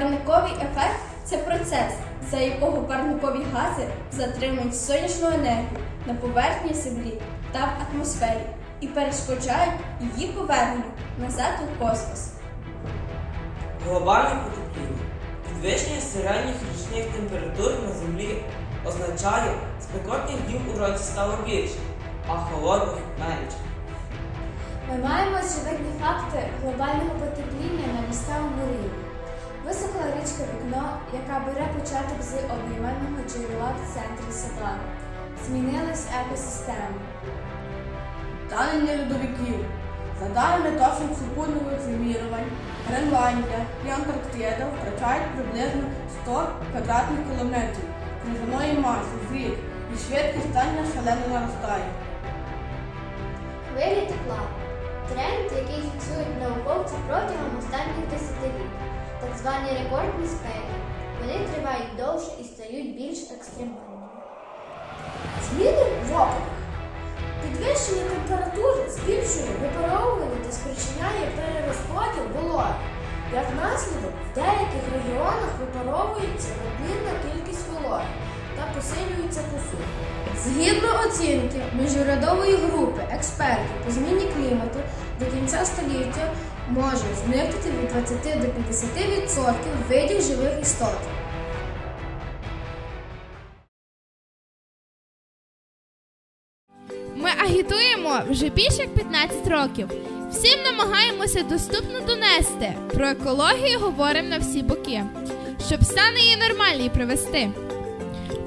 Парниковий ефект це процес, за якого парникові гази затримують сонячну енергію на поверхні землі та в атмосфері і перешкоджають її поверненню назад у космос. Глобальне потепління. Підвищення середніх річних температур на землі означає, спекотних днів у році стало більше, а холодних менше. Ми маємо очевидні факти глобального потепління на місцевому рівні. Висохла річка Вікно, яка бере початок з одноіменного джерела в центрі села. Змінилась екосистема. Танення льодовиків. За даними точних супутникових замірювань, Гренландія і Антарктида втрачають приблизно 100 квадратних кілометрів крижаної маси в рік, і швидкість тання шалено наростає. Хвилі тепла тренд, який фіксують науковці протягом останніх десятиліть. Так звані рекордні спеки. Вони тривають довше і стають більш екстремальними. Зміни в опадах. Підвищення температури збільшує випаровування та спричиняє перерозподіл вологи. Як наслідок, в деяких регіонах випаровується надмірна кількість вологи та посилюється посуха. Згідно оцінки міжурядової групи експертів по зміні клімату кінця століття може зникнути від 20 до 50% видів живих істот. Ми агітуємо вже більше як 15 років. Всім намагаємося доступно донести. Про екологію говоримо на всі боки, щоб стан її нормальний привести.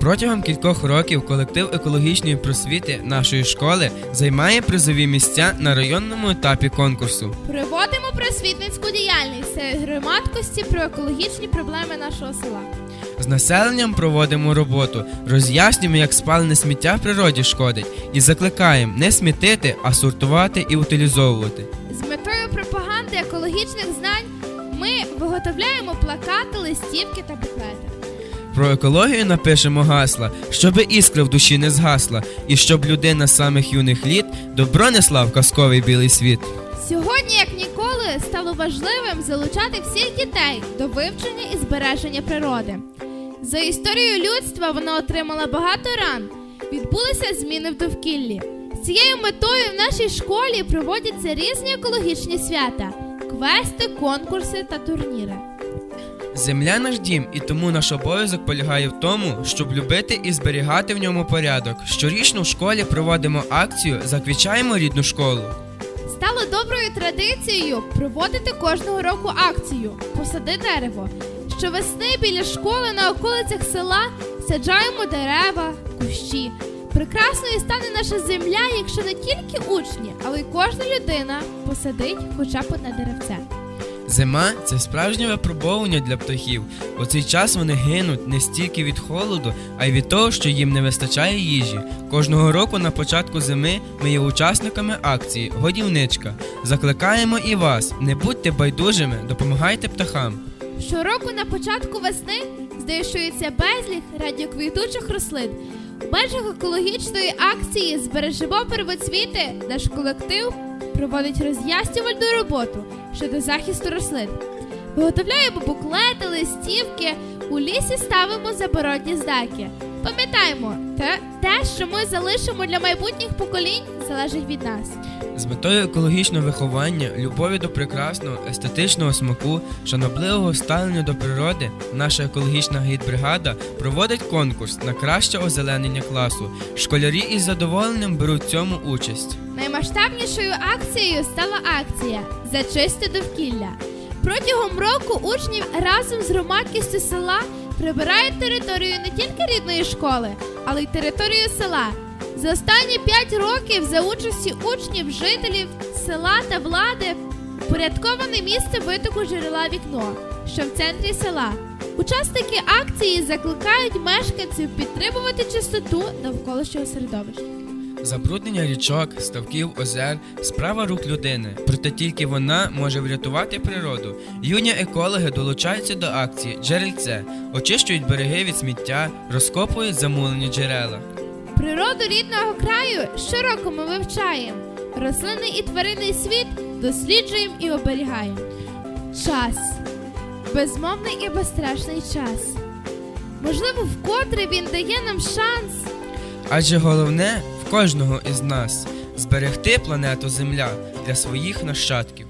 Протягом кількох років колектив екологічної просвіти нашої школи займає призові місця на районному етапі конкурсу. Проводимо просвітницьку діяльність серед громадськості про екологічні проблеми нашого села. З населенням проводимо роботу, роз'яснюємо, як спалене сміття в природі шкодить, і закликаємо не смітити, а сортувати і утилізовувати. З метою пропаганди екологічних знань ми виготовляємо плакати, листівки та буклети. Про екологію напишемо гасла, щоби іскра в душі не згасла, і щоб людина з самих юних літ добро несла в казковий білий світ. Сьогодні, як ніколи, стало важливим залучати всіх дітей до вивчення і збереження природи. За історією людства вона отримала багато ран. Відбулися зміни в довкіллі. З цією метою в нашій школі проводяться різні екологічні свята, квести, конкурси та турніри. Земля наш дім, і тому наш обов'язок полягає в тому, щоб любити і зберігати в ньому порядок. Щорічно в школі проводимо акцію Заквічаємо рідну школу. Стало доброю традицією проводити кожного року акцію Посади дерево. Щовесни біля школи на околицях села саджаємо дерева, кущі. Прекрасною стане наша земля, якщо не тільки учні, але й кожна людина посадить хоча б одне деревце. Зима це справжнє випробовування для птахів. У цей час вони гинуть не стільки від холоду, а й від того, що їм не вистачає їжі. Кожного року на початку зими ми є учасниками акції Годівничка. Закликаємо і вас, не будьте байдужими, допомагайте птахам. Щороку на початку весни знищується безліч радіоквітучих рослин. У межах екологічної акції Збережемо первоцвіти наш колектив проводить роз'яснювальну роботу щодо захисту рослин. Виготовляємо буклети, листівки, у лісі ставимо заборонні знаки. Пам'ятаємо, те, те, що ми залишимо для майбутніх поколінь, залежить від нас. З метою екологічного виховання, любові до прекрасного, естетичного смаку, шанобливого ставлення до природи, наша екологічна гід-бригада проводить конкурс на краще озеленення класу. Школярі із задоволенням беруть цьому участь. Наймасштабнішою акцією стала акція за чисте довкілля. Протягом року учні разом з громадськістю села прибирають територію не тільки рідної школи, але й територію села. За останні 5 років за участі учнів, жителів села та влади порядковане місце витоку джерела вікно, що в центрі села. Учасники акції закликають мешканців підтримувати чистоту навколишнього середовища. Забруднення річок, ставків, озер справа рук людини. Проте тільки вона може врятувати природу. Юні екологи долучаються до акції Джерельце, очищують береги від сміття, розкопують замулені джерела. Природу рідного краю щороку ми вивчаємо. Рослинний і тваринний світ досліджуємо і оберігаємо. Час. безмовний і безстрашний час. Можливо, вкотре він дає нам шанс. Адже головне в кожного із нас зберегти планету Земля для своїх нащадків.